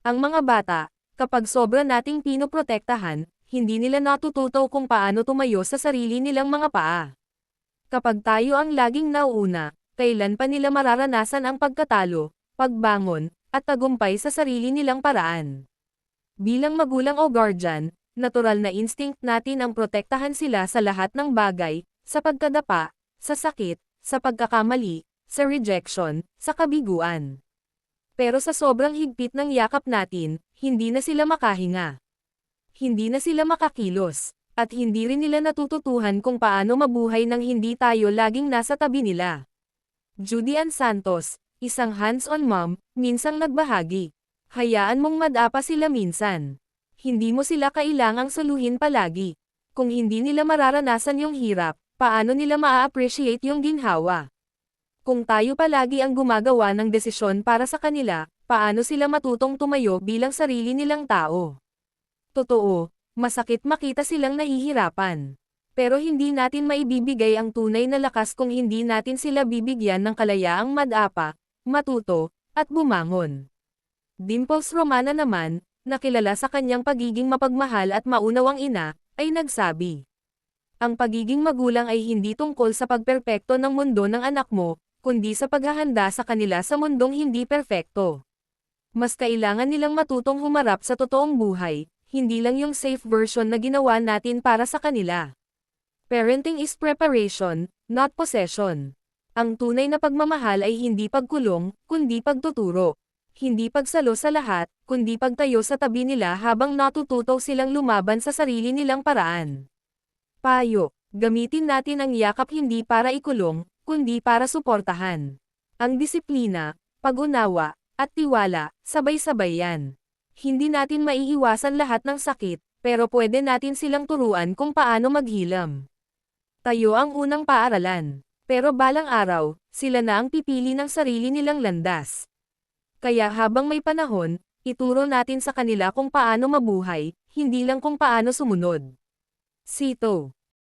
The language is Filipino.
Ang mga bata, kapag sobra nating pinoprotektahan, hindi nila natututo kung paano tumayo sa sarili nilang mga paa. Kapag tayo ang laging nauuna, kailan pa nila mararanasan ang pagkatalo, pagbangon, at tagumpay sa sarili nilang paraan. Bilang magulang o guardian, natural na instinct natin ang protektahan sila sa lahat ng bagay, sa pagkadapa, sa sakit, sa pagkakamali, sa rejection, sa kabiguan. Pero sa sobrang higpit ng yakap natin, hindi na sila makahinga. Hindi na sila makakilos, at hindi rin nila natututuhan kung paano mabuhay nang hindi tayo laging nasa tabi nila. Judy Ann Santos, isang hands-on mom, minsang nagbahagi. Hayaan mong madapa sila minsan. Hindi mo sila kailangang saluhin palagi. Kung hindi nila mararanasan yung hirap, paano nila maa-appreciate yung ginhawa? Kung tayo palagi ang gumagawa ng desisyon para sa kanila, paano sila matutong tumayo bilang sarili nilang tao? Totoo, masakit makita silang nahihirapan. Pero hindi natin maibibigay ang tunay na lakas kung hindi natin sila bibigyan ng kalayaang madapa, matuto, at bumangon. Dimples Romana naman, nakilala sa kanyang pagiging mapagmahal at maunawang ina, ay nagsabi. Ang pagiging magulang ay hindi tungkol sa pagperpekto ng mundo ng anak mo, kundi sa paghahanda sa kanila sa mundong hindi perpekto. Mas kailangan nilang matutong humarap sa totoong buhay, hindi lang yung safe version na ginawa natin para sa kanila. Parenting is preparation, not possession. Ang tunay na pagmamahal ay hindi pagkulong, kundi pagtuturo. Hindi pagsalo sa lahat, kundi pagtayo sa tabi nila habang natututo silang lumaban sa sarili nilang paraan. Payo, gamitin natin ang yakap hindi para ikulong, kundi para suportahan. Ang disiplina, pag-unawa, at tiwala, sabay-sabay yan. Hindi natin maiiwasan lahat ng sakit, pero pwede natin silang turuan kung paano maghilam. Tayo ang unang paaralan. Pero balang araw, sila na ang pipili ng sarili nilang landas. Kaya habang may panahon, ituro natin sa kanila kung paano mabuhay, hindi lang kung paano sumunod. Sito